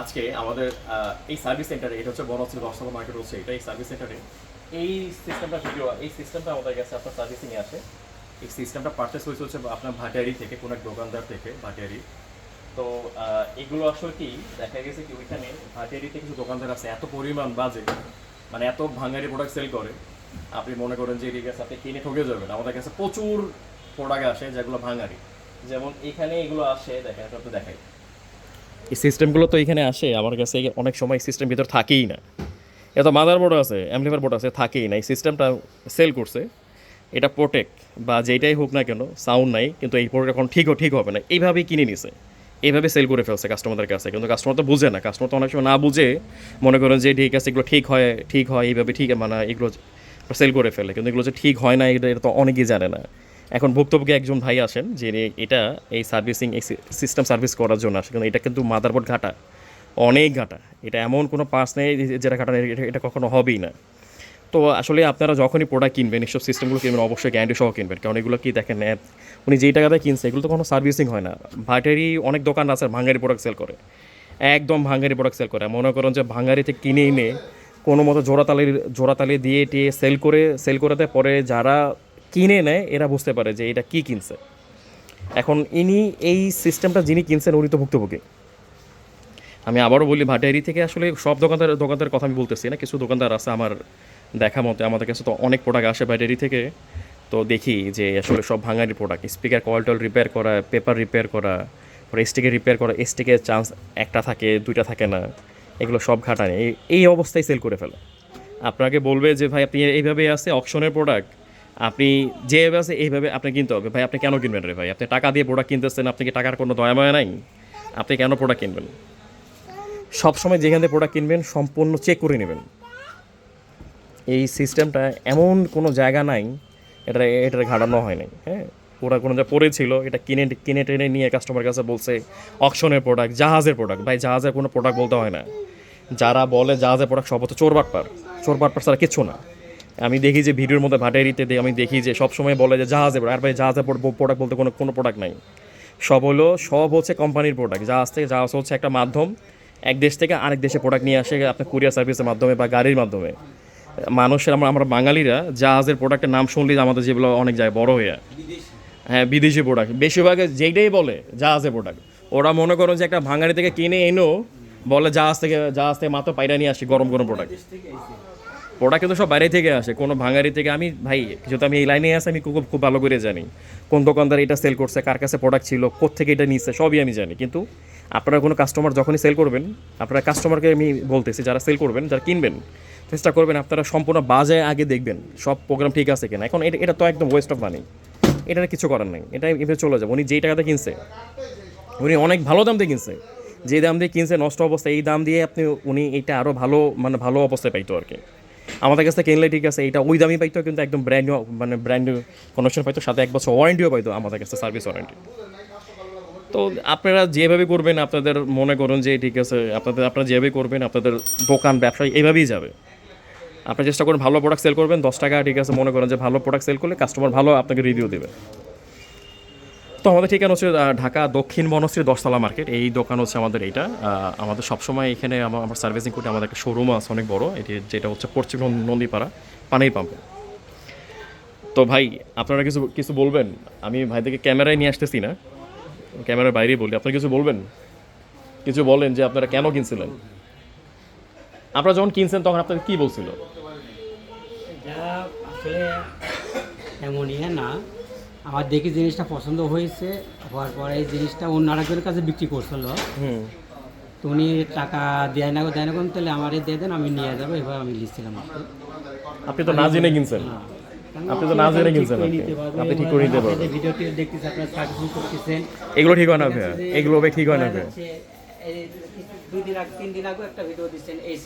আজকে আমাদের এই সার্ভিস সেন্টারে এটা হচ্ছে বড় হচ্ছে দশতলা মার্কেট হচ্ছে এটা, এই সার্ভিস সেন্টারে এই সিস্টেমটা ভিডিও এই সিস্টেমটা আমাদের কাছে আপনার সার্ভিসিংয়ে আসে এই সিস্টেমটা পারচেস হয়েছে হচ্ছে আপনার ভাটিয়ারি থেকে, কোনো এক দোকানদার থেকে, ভাটিয়ারি। তো এগুলো আসলে কি, দেখা গেছে কি ওইখানে ভাটিয়ারিতে কিছু দোকানদার আছে, এত পরিমাণ বাজে মানে এত ভাঙারি প্রোডাক্ট সেল করে। আপনি মনে করেন যে, ঠিক আছে, আপনি কিনে ঠকে যাবেন। আমাদের কাছে প্রচুর প্রোডাক্ট আসে যেগুলো ভাঙারি। যেমন এখানে এগুলো আসে দেখেন এটা তো দেখাই। এই সিস্টেমগুলো তো এখানে আসে, আমার কাছে অনেক সময় সিস্টেম ভিতর থাকেই না। এত মাদার বোর্ড আছে অ্যামলিফার বোর্ড আছে, থাকেই না। এই সিস্টেমটা সেল করছে, এটা প্রোটেক্ট বা যেটাই হোক না কেন সাউন্ড নাই, কিন্তু এই প্রোডাক্ট এখন ঠিকও ঠিক হবে না। এইভাবেই কিনে নিছে, এইভাবে সেল করে ফেলছে কাস্টমারদের কাছে, কিন্তু কাস্টমার তো বুঝে না। কাস্টমার তো অনেক সময় না বুঝে মনে করেন যে, ঠিক আছে, এগুলো ঠিক হয় ঠিক হয়, এইভাবে ঠিক মানে এগুলো সেল করে ফেলে। কিন্তু এগুলো যে ঠিক হয় না, এটা তো অনেকেই জানে না। এখন ভুক্তভোগী একজন ভাই আসেন যে এটা এই সার্ভিসিং এই সিস্টেম সার্ভিস করার জন্য আসে। কিন্তু এটা কিন্তু মাদারবোর্ড ঘাটা, অনেক ঘাটা। এটা এমন কোনো পার্স নেই যেটা ঘাটা এটা কখনো হবেই না। তো আসলে আপনারা যখনই প্রোডাক্ট কিনবেন, এইসব সিস্টেমগুলো কিনবেন, অবশ্যই গ্যারান্টি সহ কিনবেন। কারণ এগুলো কি দেখেন উনি যেই টাকাতে কিনছে, এগুলো তো কোনো সার্ভিসিং হয় না। ভাটেরই অনেক দোকান আছে, ভাঙ্গারি প্রোডাক্ট সেল করে। একদম ভাঙ্গারি প্রোডাক্ট সেল করে। মনে করেন যে, ভাঙ্গারিতে কিনে এনে কোনো মতো জোড়াতালির, জোড়াতালি দিয়ে টিয়ে সেল করে সেল করে দেয় পরে যারা কিনে নেয়, এরা বুঝতে পারে যে এটা কি কিনছে। এখন ইনি এই সিস্টেমটা যিনি কিনছেন, উনি তো ভুক্তভোগী। আমি আবারও বলি, ভাটিয়ারি থেকে আসলে সব দোকানদার, দোকানদারের কথা আমি বলতেছি না, কিছু দোকানদার আছে আমার দেখা মতে, আমাদের কাছে তো অনেক প্রোডাক্ট আসে ব্যাটারি থেকে। তো দেখি যে আসলে সব ভাঙারি প্রোডাক্ট স্পিকার কয়েলটল রিপেয়ার করা পেপার রিপেয়ার করা, পরে স্টিকে রিপেয়ার করা স্টিকের চান্স একটা থাকে, দুইটা থাকে না, এগুলো সব ঘাটানে এই এই অবস্থায় সেল করে ফেলে। আপনাকে বলবে যে, ভাই, আপনি এইভাবে আছে অকশনের প্রোডাক্ট আপনি যেভাবে আছে, এইভাবে আপনি কিনতে হবে। ভাই, আপনি কেন কিনবেন রে ভাই? আপনি টাকা দিয়ে প্রোডাক্ট কিনতেছেন, আপনি কি টাকার কোনো দয়া মায়া নাই? আপনি কেন প্রোডাক্ট কিনবেন? সবসময় যেখান থেকে প্রোডাক্ট কিনবেন, সম্পূর্ণ চেক করে নেবেন। এই সিস্টেমটা এমন কোনো জায়গা নাই, এটা, এটার ঘাটানো হয় নাই হ্যাঁ? ওরা কোনো যা পড়েছিল, এটা কিনে কিনে, টেনে নিয়ে কাস্টমার কাছে বলছে অকশনের প্রোডাক্ট জাহাজের প্রোডাক্ট ভাই, জাহাজের কোনো প্রোডাক্ট বলতে হয় না। যারা বলে জাহাজের প্রোডাক্ট সব হচ্ছে চোর বাটপার। চোর বাটপার ছাড়া কিচ্ছু না। আমি দেখি যে ভিডিওর মধ্যে ভাটারিতে আমি দেখি যে সব সময় বলে যে জাহাজে। আর ভাই জাহাজের প্রোডাক্ট বলতে কোনো কোনো প্রোডাক্ট নাই। সব হলো, সব হচ্ছে কোম্পানির প্রোডাক্ট জাহাজ থেকে জাহাজ হচ্ছে একটা মাধ্যম। এক দেশ থেকে আরেক দেশে প্রোডাক্ট নিয়ে আসে আপনার কুরিয়ার সার্ভিসের মাধ্যমে বা গাড়ির মাধ্যমে। মানুষের আমরা আমরা বাঙালিরা জাহাজের প্রোডাক্টের নাম শুনলেই আমাদের যেগুলো অনেক যায় বড় হয়ে হ্যাঁ বিদেশি প্রোডাক্ট বেশিরভাগ যেইটাই বলে জাহাজের প্রোডাক্ট ওরা মনে করো যে একটা ভাঙাড়ি থেকে কিনে এনো, বলে জাহাজ থেকে জাহাজ থেকে মাত্র পাইরা নিয়ে আসি গরম গরম প্রোডাক্ট প্রোডাক্ট কিন্তু সব বাইরে থেকে আসে, কোনো ভাঙারি থেকে। আমি, ভাই, যেহেতু আমি এই লাইনে আছি, আমি খুব খুব ভালো করে জানি কোন দোকানদার এটা সেল করছে, কার কাছে প্রোডাক্ট ছিল কোথেকে এটা নিচ্ছে, সবই আমি জানি। কিন্তু আপনারা কোনো কাস্টমার যখনই সেল করবেন, আপনারা কাস্টমারকে আমি বলতেছি, যারা সেল করবেন, যারা কিনবেন, চেষ্টা করবেন আপনারা সম্পূর্ণ বাজে আগে দেখবেন, সব প্রোগ্রাম ঠিক আছে কিনা। এখন এটা এটা তো একদম ওয়েস্ট অফ মানি এটার কিছু করার নেই। এটা এভাবে চলে যাবে। উনি যেই টাকাতে কিনছে, উনি অনেক ভালো দাম দিয়ে কিনছে। যে দাম দিয়ে কিনছে, নষ্ট অবস্থা এই দাম দিয়ে আপনি, উনি এটা আরও ভালো মানে ভালো অবস্থায় পাইতো আর কি। আমাদের কাছে কিনলে ঠিক আছে এটা ওই দামি পাইতো, কিন্তু একদম ব্র্যান্ড মানে ব্র্যান্ড কন্ডিশন পাইতো, সাথে এক বছর ওয়ারেন্টিও পাইতো আমাদের কাছে সার্ভিস ওয়ারেন্টি তো আপনারা যেভাবে করবেন, আপনাদের মনে করুন যে ঠিক আছে, আপনাদের, আপনারা যেভাবে করবেন, আপনাদের দোকান ব্যবসা এইভাবেই যাবে। আপনি চেষ্টা করুন ভালো প্রোডাক্ট সেল করবেন, দশ টাকা ঠিক আছে, মনে করেন যে ভালো প্রোডাক্ট সেল করলে কাস্টমার ভালো আপনাকে রিভিউ দেবে। তো আমাদের ঠিকানা হচ্ছে ঢাকা দক্ষিণ বনশ্রী দশতলা মার্কেট। এই দোকান হচ্ছে আমাদের এইটা। আমাদের সবসময় এখানে আমা- আমার সার্ভিসিং করতে আমাদের একটা শোরুম আছে অনেক বড়। এটি যেটা হচ্ছে পশ্চিম নন- নন্দীপাড়া পানির পাম্পে তো ভাই, আপনারা কিছু কিছু বলবেন? আমি ভাইদেরকে ক্যামেরায় নিয়ে আসতেছি না। ক্যামেরার বাইরেই বলি। আপনারা কিছু বলবেন? কিছু বলেন যে আপনারা কেন কিনছিলেন? আপনারা যখন কিনছেন তখন আপনাদের কি বলছিল? এমনই না। আমার দেখি জিনিসটা পছন্দ হয়েছে হওয়ার পরে এই জিনিসটা অন্য আরেকজনের কাছে বিক্রি করছিল। তো উনি টাকা দেয় না দেয় না কোন তাহলে আমারই দিয়ে দেন আমি নিয়ে যাব এবার আমি লিখছিলাম আপনি তো না জেনে কিনছেন। হ্যাঁ। আপনি তো না জেনে কিনছেন আপনি। ঠিক করে নিতে পারবেন। ভিডিওটি আপনারা করতেছেন। এগুলো ঠিক হয় না ভাইয়া। এগুলো ভাই ঠিক হয় না ভাইয়া। দুই দিন আগে তিন দিন আগে একটা ভিডিও দিচ্ছেন এই